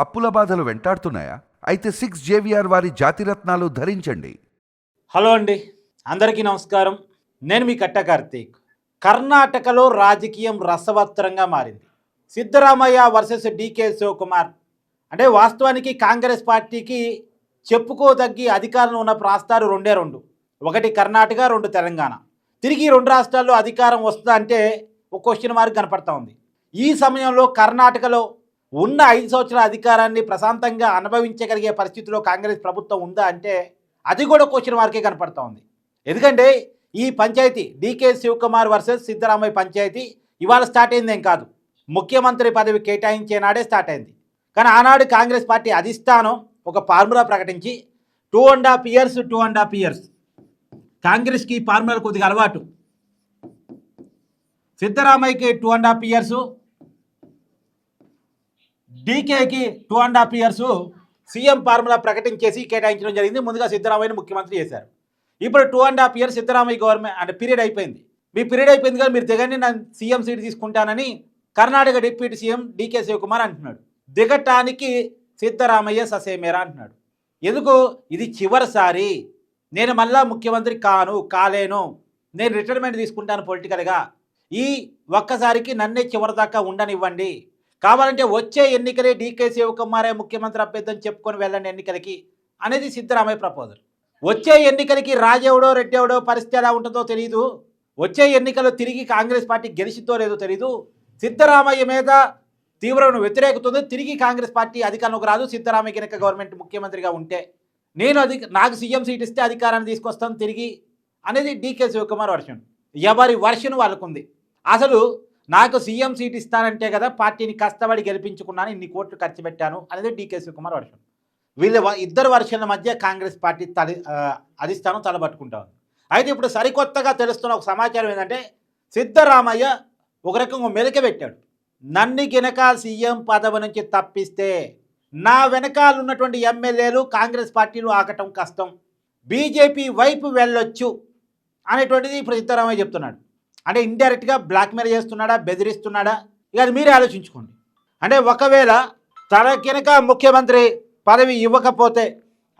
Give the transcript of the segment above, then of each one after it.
అప్పుల బాధలు వెంటాడుతున్నాయా? అయితే సిక్స్ జేవిఆర్ వారి జాతిరత్నాలు ధరించండి. హలో అండి. అందరికీ నమస్కారం. నేను మీ కట్ట కార్తీక్. కర్ణాటకలో రాజకీయం రసవత్తరంగా మారింది. సిద్ధరామయ్య వర్సెస్ డికే శివకుమార్ అంటే వాస్తవానికి కాంగ్రెస్ పార్టీకి చెప్పుకోదగ్గి అధికారంలో ఉన్న రాష్ట్రాలు రెండే రెండు. ఒకటి కర్ణాటక రెండు తెలంగాణ. తిరిగి రెండు రాష్ట్రాల్లో అధికారం వస్తుందా అంటే ఒక క్వశ్చన్ మార్క్ కనపడతా ఉంది. ఈ సమయంలో కర్ణాటకలో ఉన్న ఐదు సంవత్సరాల అధికారాన్ని ప్రశాంతంగా అనుభవించగలిగే పరిస్థితిలో కాంగ్రెస్ ప్రభుత్వం ఉందా అంటే అది కూడా క్వశ్చన్ మార్కే కనపడుతూ ఉంది. ఎందుకంటే ఈ పంచాయతీ డీకే శివకుమార్ వర్సెస్ సిద్ధరామయ్య పంచాయతీ ఇవాళ స్టార్ట్ అయిందేం కాదు. ముఖ్యమంత్రి పదవి కేటాయించే నాడే స్టార్ట్ అయింది. కానీ ఆనాడు కాంగ్రెస్ పార్టీ అధిష్టానం ఒక ఫార్ములా ప్రకటించి two and half years two and half years కాంగ్రెస్కి ఈ ఫార్ములా కొద్దిగా అలవాటు. సిద్ధరామయ్యకి two and half years డీకేకి two and half years CM formula ప్రకటించేసి కేటాయించడం జరిగింది. ముందుగా సిద్ధరామయ్యని ముఖ్యమంత్రి చేశారు. ఇప్పుడు two and half years Siddaramaiah government అంటే పీరియడ్ అయిపోయింది. మీ పీరియడ్ అయిపోయింది కానీ మీరు దిగండి నేను సీఎం సీట్ తీసుకుంటానని Karnataka deputy CM DK Shivakumar అంటున్నాడు. దిగటానికి సిద్ధరామయ్య ససేమేరా అంటున్నాడు. ఎందుకు? ఇది చివరిసారి. నేను మళ్ళా ముఖ్యమంత్రి కాను కాలేను. నేను రిటైర్మెంట్ తీసుకుంటాను పొలిటికల్గా ఈ ఒక్కసారికి నన్నే చివరిదాకా ఉండనివ్వండి. కావాలంటే వచ్చే ఎన్నికలే డీకే శివకుమారే ముఖ్యమంత్రి అభ్యర్థి అని చెప్పుకొని వెళ్ళండి ఎన్నికలకి అనేది సిద్ధరామయ్య ప్రపోజల్. వచ్చే ఎన్నికలకి రాజెవడో రెడ్డెవడో పరిస్థితి ఎలా ఉంటుందో తెలియదు వచ్చే ఎన్నికల్లో తిరిగి కాంగ్రెస్ పార్టీ గెలిచిద్దో లేదో తెలియదు సిద్ధరామయ్య మీద తీవ్రమైన వ్యతిరేకతుంది. తిరిగి కాంగ్రెస్ పార్టీ అధికారంలోకి రాదు. సిద్ధరామయ్య కనుక గవర్నమెంట్ ముఖ్యమంత్రిగా ఉంటే నేను అది నాకు సీఎం సీట్ ఇస్తే అధికారాన్ని తీసుకొస్తాను తిరిగి అనేది డీకే శివకుమార్ వర్షన్. ఎవరి వర్షన్ వాళ్ళకుంది. అసలు నాకు సీఎం సీట్ ఇస్తానంటే కదా పార్టీని కష్టపడి గెలిపించుకున్నాను ఇన్ని కోట్లు ఖర్చు పెట్టాను అనేది డీకే శివకుమార్ వర్షన్. వీళ్ళ వ- ఇద్దరు వర్షన్ల మధ్య కాంగ్రెస్ పార్టీ తలి అధిష్టానం తలబట్టుకుంటా ఉంది. అయితే ఇప్పుడు సరికొత్తగా తెలుస్తున్న ఒక సమాచారం ఏంటంటే సిద్ధరామయ్య ఒక రకంగా మెలిక పెట్టాడు. నన్ను గినక సీఎం పదవి నుంచి తప్పిస్తే నా వెనకాల ఉన్నటువంటి ఎమ్మెల్యేలు కాంగ్రెస్ పార్టీలు ఆకటం కష్టం బీజేపీ వైపు వెళ్ళొచ్చు అనేటువంటిది ఇప్పుడు సిద్ధరామయ్య చెప్తున్నాడు. అంటే ఇండైరెక్ట్గా బ్లాక్మెయిల్ చేస్తున్నాడా బెదిరిస్తున్నాడా? ఇక అది మీరే ఆలోచించుకోండి. అంటే ఒకవేళ తన కనుక ముఖ్యమంత్రి పదవి ఇవ్వకపోతే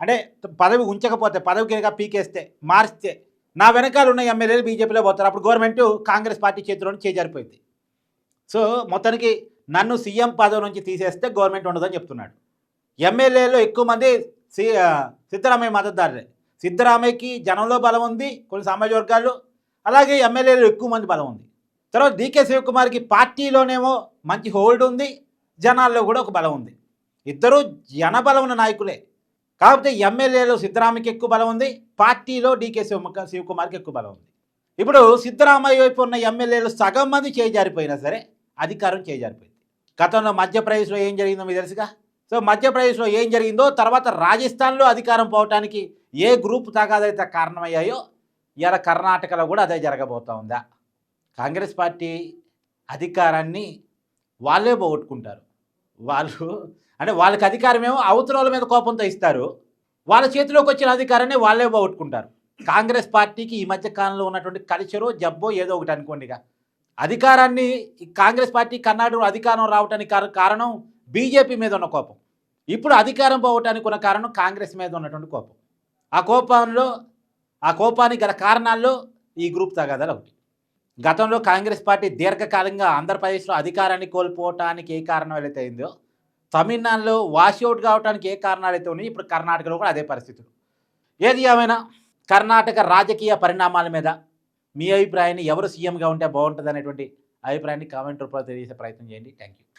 అంటే పదవి ఉంచకపోతే పదవి కనుక పీకేస్తే మార్చితే నా వెనకాల ఉన్న ఎమ్మెల్యేలు బీజేపీలో పోతారు. అప్పుడు గవర్నమెంట్ కాంగ్రెస్ పార్టీ చేతిలో చేజారిపోయింది. సో మొత్తానికి నన్ను సీఎం పదవి నుంచి తీసేస్తే గవర్నమెంట్ ఉండదని చెప్తున్నాడు. ఎమ్మెల్యేలో ఎక్కువ మంది సి సిద్ధరామయ్య మద్దతుదారులే. సిద్ధరామయ్యకి జనంలో బలం ఉంది కొన్ని సామాజిక వర్గాలు అలాగే ఎమ్మెల్యేలు ఎక్కువ మంది బలం ఉంది. తర్వాత డీకే శివకుమార్కి పార్టీలోనేమో మంచి హోల్డ్ ఉంది జనాల్లో కూడా ఒక బలం ఉంది. ఇద్దరు జనబలం ఉన్న నాయకులే. కాకపోతే ఎమ్మెల్యేలో సిద్ధరామయ్యకి ఎక్కువ బలం ఉంది పార్టీలో డీకే శివ శివకుమార్కి ఎక్కువ బలం ఉంది. ఇప్పుడు సిద్ధరామయ్య వైపు ఉన్న ఎమ్మెల్యేలు సగం మంది చేజారిపోయినా సరే అధికారం చేజారిపోయింది గతంలో మధ్యప్రదేశ్లో ఏం జరిగిందో మీకు తెలుసుగా? సో మధ్యప్రదేశ్లో ఏం జరిగిందో తర్వాత రాజస్థాన్లో అధికారం పోవటానికి ఏ గ్రూప్ తగాదైతే కారణమయ్యాయో ఇవాళ కర్ణాటకలో కూడా అదే జరగబోతూ ఉందా? కాంగ్రెస్ పార్టీ అధికారాన్ని వాళ్ళే పోగొట్టుకుంటారు. వాళ్ళు అంటే వాళ్ళకి అధికారమేమో అవతరాల అవతల మీద కోపంతో ఇస్తారు. వాళ్ళ చేతిలోకి వచ్చిన అధికారాన్ని వాళ్ళే పోగొట్టుకుంటారు. కాంగ్రెస్ పార్టీకి ఈ మధ్య కాలంలో ఉన్నటువంటి కల్చరో జబ్బో ఏదో ఒకటి అనుకోండి ఇక అధికారాన్ని ఈ కాంగ్రెస్ పార్టీ కర్ణాటకలో అధికారం రావడానికి కారణం బీజేపీ మీద ఉన్న కోపం. ఇప్పుడు అధికారం పోవటానికి ఉన్న కారణం కాంగ్రెస్ మీద ఉన్నటువంటి కోపం. ఆ కోపంలో ఆ కోపానికి గల కారణాల్లో ఈ గ్రూప్ తగాదాలు ఒకటి. గతంలో కాంగ్రెస్ పార్టీ దీర్ఘకాలంగా ఆంధ్రప్రదేశ్లో అధికారాన్ని కోల్పోవటానికి ఏ కారణం అయితే అయిందో తమిళనాడులో వాషౌట్ కావడానికి ఏ కారణాలు అయితే ఉన్నాయో ఇప్పుడు కర్ణాటకలో కూడా అదే పరిస్థితులు. ఏది ఏమైనా కర్ణాటక రాజకీయ పరిణామాల మీద మీ అభిప్రాయాన్ని ఎవరు సీఎంగా ఉంటే బాగుంటుంది అనేటువంటి అభిప్రాయాన్ని కామెంట్ రూపంలో తెలియజేసే ప్రయత్నం చేయండి. Thank you